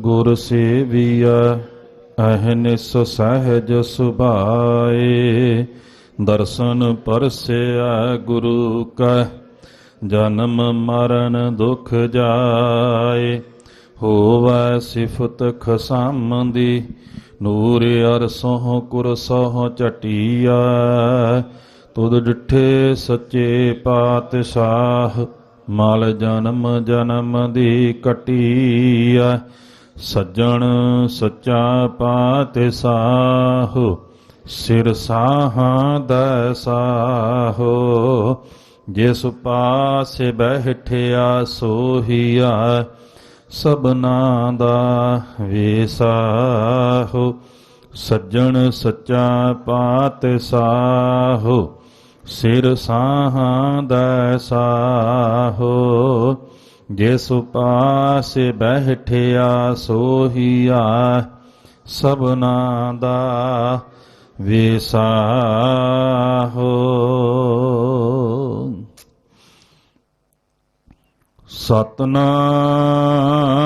ਗੁਰ ਸੇਵੀਆ ਅਹਨਿਸ ਸਹਿਜ ਸੁਭਾਏ। ਦਰਸ਼ਨ ਪਰਸਿਆ ਗੁਰੂ ਕਾ, ਜਨਮ ਮਰਨ ਦੁਖ ਜਾਏ। ਹੋਵੈ ਸਿਫਤ ਖਸਮ ਦੀ ਨੂਰ ਅਰਸੋਂ ਕੁਰਸੋਂ ਚਟੀਆ ਤੁਧ ਡਿਠੇ ਸੱਚੇ ਪਾਤਸ਼ਾਹ ਮਲ ਜਨਮ ਜਨਮ ਦੀ ਕਟੀਆ ਸੱਜਣ ਸੱਚਾ ਪਾਤਿ ਸਾਹੋ, ਸਿਰ ਸਾਹਾਂ ਦਾ ਸਾਹੋ, ਜਿਸ ਪਾਸੇ ਬੈਠਿਆ ਸੋਹੀਆ ਸਬਨਾ ਦਾ ਵੇਸਾਹੋ ਸੱਜਣ ਸੱਚਾ ਪਾਤਸ਼ਾਹੋ ਸਿਰ ਸਾਹਾਂ ਦਾ ਸਾਹੋ ਜਿਸ ਪਾਸ ਬੈਠਿਆ ਸੋਹੀਆ ਸਬਨਾ ਦਾ ਵੇਸਾਹੋ। ਸਤਨਾਮ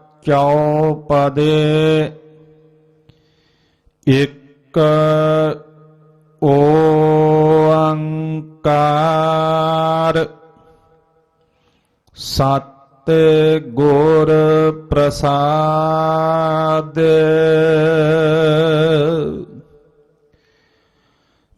ਚੌਪਦੇ ਇੱਕ ਓੰਕਾਰ ਸਤ ਗੁਰ ਪ੍ਰਸਾਦ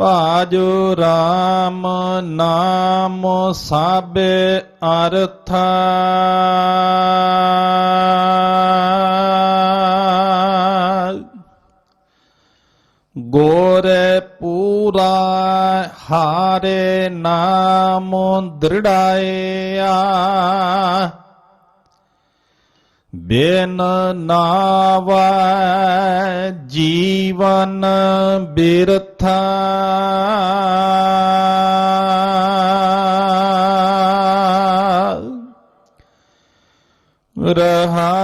ਭਾਜੋ RAM ਨਾਮ ਸਾਬੇ ਅਰਥਾ। ਗੋਰੇ ਪੂਰਾ ਹਾਰੇ ਨਾਮ ਦ੍ਰਿੜਾਇਆ। ਬੇਨ ਨਾਵਾ ਜੀਵਨ ਬਿਰਥਾ। ਰਹਾਉ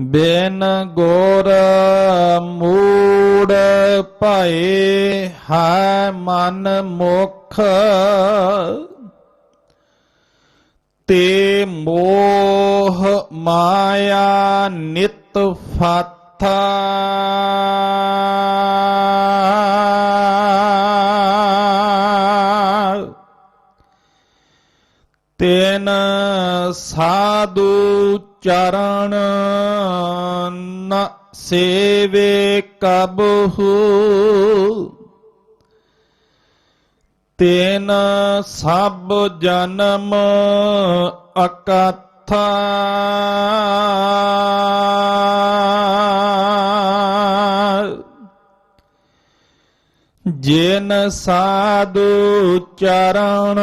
ਬੇਨ ਗੋਰ ਮੂੜ ਭਏ ਹੈ ਮਨ ਮੁਖ। ਤੇ ਮੋਹ ਮਾਇਆ ਨਿਤ ਫਾਥਾ। ਤੈਨ ਸਾਧੂ ਚਰਨ ਨ ਸੇਵੇ ਕਬਹੂ। ਤੈਨ ਸਭ ਜਨਮ ਅਕਥਾ। ਜਿਨ ਸਾਧੂ ਚਰਣ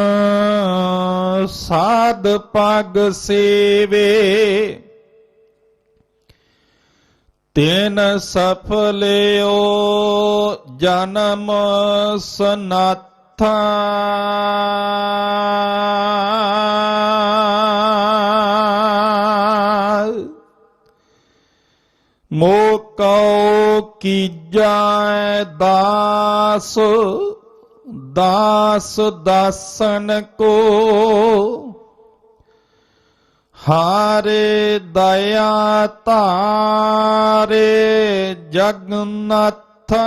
ਸਾਧ ਪਗ ਸੇਵੇ। ਤੈਨ ਸਫਲਿਓ ਜਨਮ ਸਨਾਥਾ ਮੋਕਉ ਕੀਜੈ ਦਾਸ ਦਾਸ ਦਾਸਨ ਕੋ। ਹਾਰੇ ਦਇਆ ਧਾਰੇ ਜਗਨਨਾਥਾ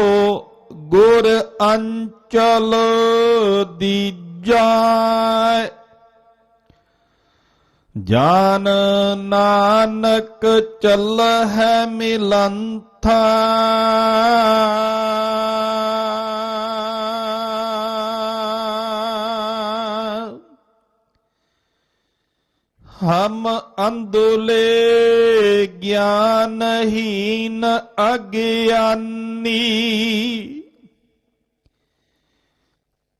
ਗੁਰ ਅੰਚਲ ਦੀਜੈ। ਜਾਨ ਨਾਨਕ ਚੱਲ ਹੈ ਮਿਲੰਥਾ। ਹਮ ਅੰਦੁਲੇ ਗਿਆਨਹੀਨ ਅਗਿਆਨੀ।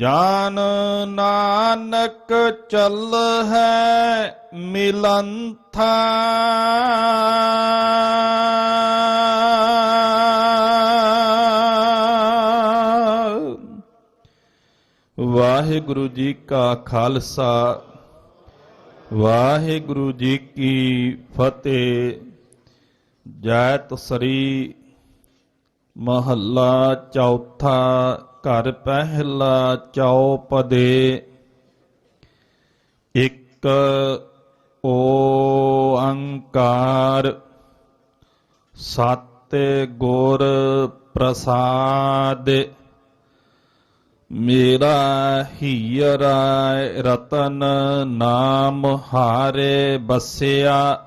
ਜਾਨ ਨਾਨਕ ਚੱਲ ਹੈ ਮਿਲੰਥਾ ਵਾਹਿਗੁਰੂ ਜੀ ਕਾ ਖਾਲਸਾ, ਵਾਹਿਗੁਰੂ ਜੀ ਕੀ ਫਤਿਹ। ਜੈਤ ਸ੍ਰੀ ਮਹੱਲਾ ਚੌਥਾ ਘਰ ਪਹਿਲਾ ਚੌਪਦੇ ਇੱਕ ਓੰਕਾਰ ਸਤ ਗੁਰ ਪ੍ਰਸਾਦ ਮੇਰਾ ਹੀਰਾ ਰਤਨ ਨਾਮ ਹਾਰੇ ਬਸਿਆ।